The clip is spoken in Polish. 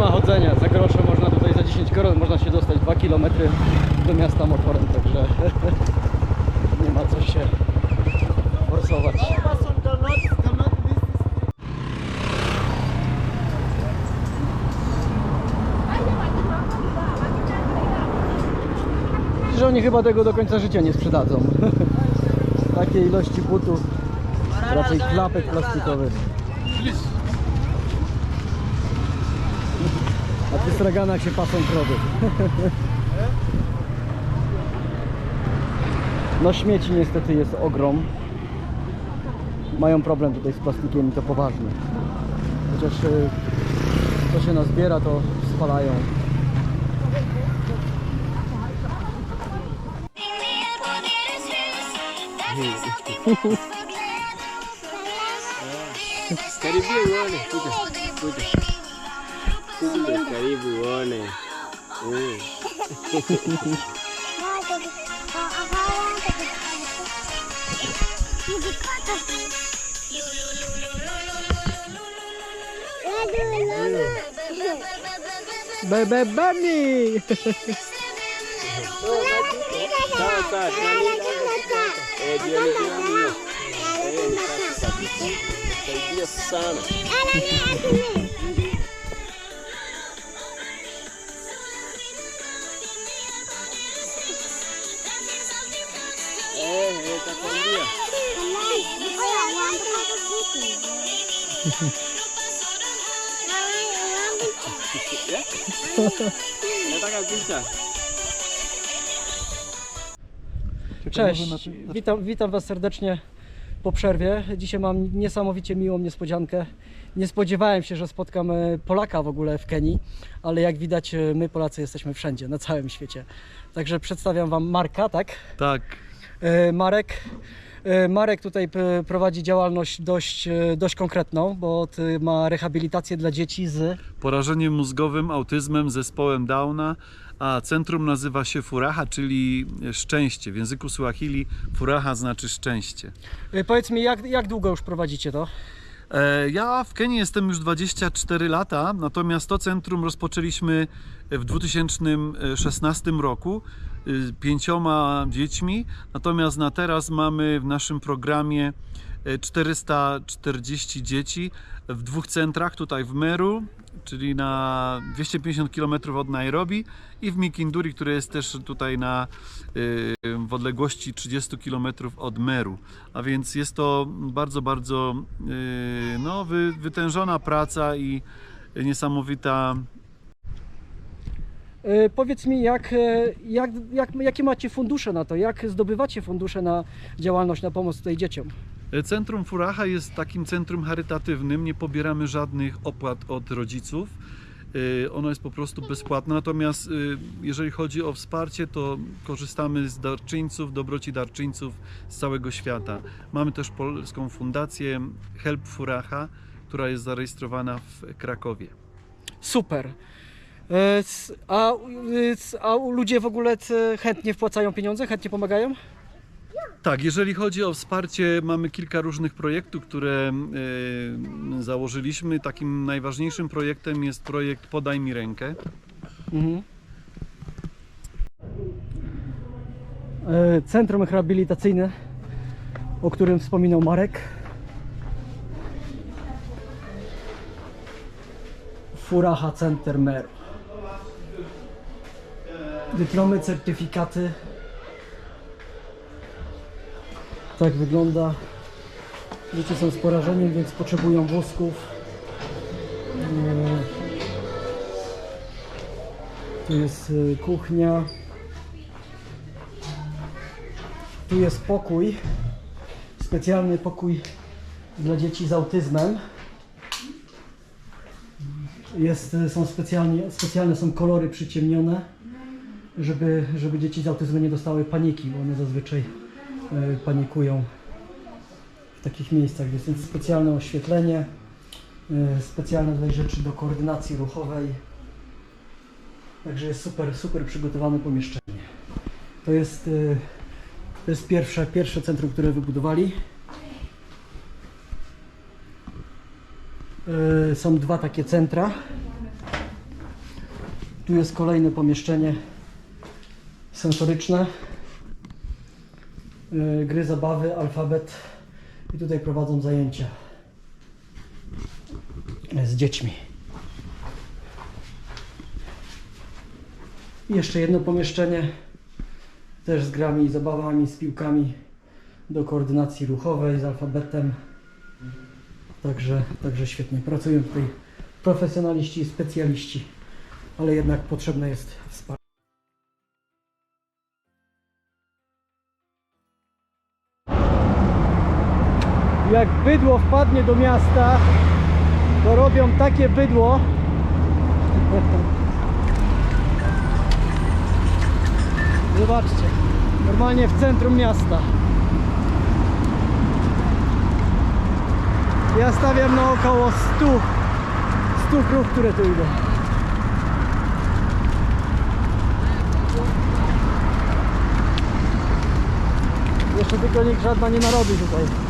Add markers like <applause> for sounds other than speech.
ma chodzenia. Za grosze można tutaj za 10 koron można się dostać 2 km do miasta motorem, także <laughs> nie ma co się forsować. Że oni chyba tego do końca życia nie sprzedadzą. <laughs> Takiej ilości butów, raczej klapek plastikowych. Tych straganach się pasą krowy. No śmieci niestety jest ogrom. Mają problem tutaj z plastikiem i to poważny. Chociaż y, co się nazbiera to spalają. Karibu uone, kuja, kuja. Kuja karibu uone. Bye bye bunny. Picha. Cześć, witam, witam Was serdecznie po przerwie. Dzisiaj mam niesamowicie miłą niespodziankę. Nie spodziewałem się, że spotkam e, Polaka w ogóle w Kenii, ale jak widać e, my Polacy jesteśmy wszędzie, na całym świecie. Także przedstawiam Wam Marka, tak? Tak, Marek. e, Marek tutaj prowadzi działalność dość, e, dość konkretną, bo ma rehabilitację dla dzieci z porażeniem mózgowym, autyzmem, zespołem Downa, a centrum nazywa się Furaha, czyli szczęście. W języku Suahili Furaha znaczy szczęście. E, Powiedz mi, jak, jak długo już prowadzicie to? E, Ja w Kenii jestem już 24 lata, natomiast to centrum rozpoczęliśmy w 2016 roku y, pięcioma dziećmi, natomiast na teraz mamy w naszym programie 440 dzieci w dwóch centrach, tutaj w Meru, czyli na 250 km od Nairobi i w Mikinduri, które jest też tutaj na, y, w odległości 30 km od Meru. A więc jest to bardzo, bardzo y, no, wy, wytężona praca i niesamowita E, Powiedz mi, jak, e, jak, jak, jakie macie fundusze na to? Jak zdobywacie fundusze na działalność, na pomoc tutaj dzieciom? Centrum Furaha jest takim centrum charytatywnym, nie pobieramy żadnych opłat od rodziców. Y, Ono jest po prostu bezpłatne, natomiast y, jeżeli chodzi o wsparcie, to korzystamy z darczyńców, dobroci darczyńców z całego świata. Mamy też polską fundację Help Furaha, która jest zarejestrowana w Krakowie. Super. E, A, s- a ludzie w ogóle chętnie wpłacają pieniądze, chętnie pomagają? Tak, jeżeli chodzi o wsparcie, mamy kilka różnych projektów, które e, założyliśmy. Takim najważniejszym projektem jest projekt Podaj mi rękę. Mhm. E, Centrum rehabilitacyjne, o którym wspominał Marek. Furaha Center Meru. Dyplomy, certyfikaty. Tak wygląda. Dzieci są z porażeniem, więc potrzebują wózków. E, tu jest y, kuchnia. Tu jest pokój. Specjalny pokój dla dzieci z autyzmem. Jest, y, są specjalnie, specjalne są kolory przyciemnione, żeby, żeby dzieci z autyzmem nie dostały paniki, bo one zazwyczaj panikują w takich miejscach. Więc specjalne oświetlenie, y, specjalne tutaj rzeczy do koordynacji ruchowej. Także jest super, super przygotowane pomieszczenie. To jest, y, to jest pierwsze, pierwsze centrum, które wybudowali. Są dwa takie centra. Tu jest kolejne pomieszczenie sensoryczne. Yy, Gry, zabawy, alfabet. I tutaj prowadzą zajęcia z dziećmi. I jeszcze jedno pomieszczenie, też z grami, zabawami, z piłkami do koordynacji ruchowej, z alfabetem. Także, także świetnie. Pracują tutaj profesjonaliści i specjaliści, ale jednak potrzebne jest wsparcie. Jak bydło wpadnie do miasta, to robią takie bydło. <laughs> Zobaczcie, normalnie w centrum miasta. Ja stawiam na około 100, 100 krów, które tu idą. Jeszcze tylko nikt żadna nie narodzi tutaj.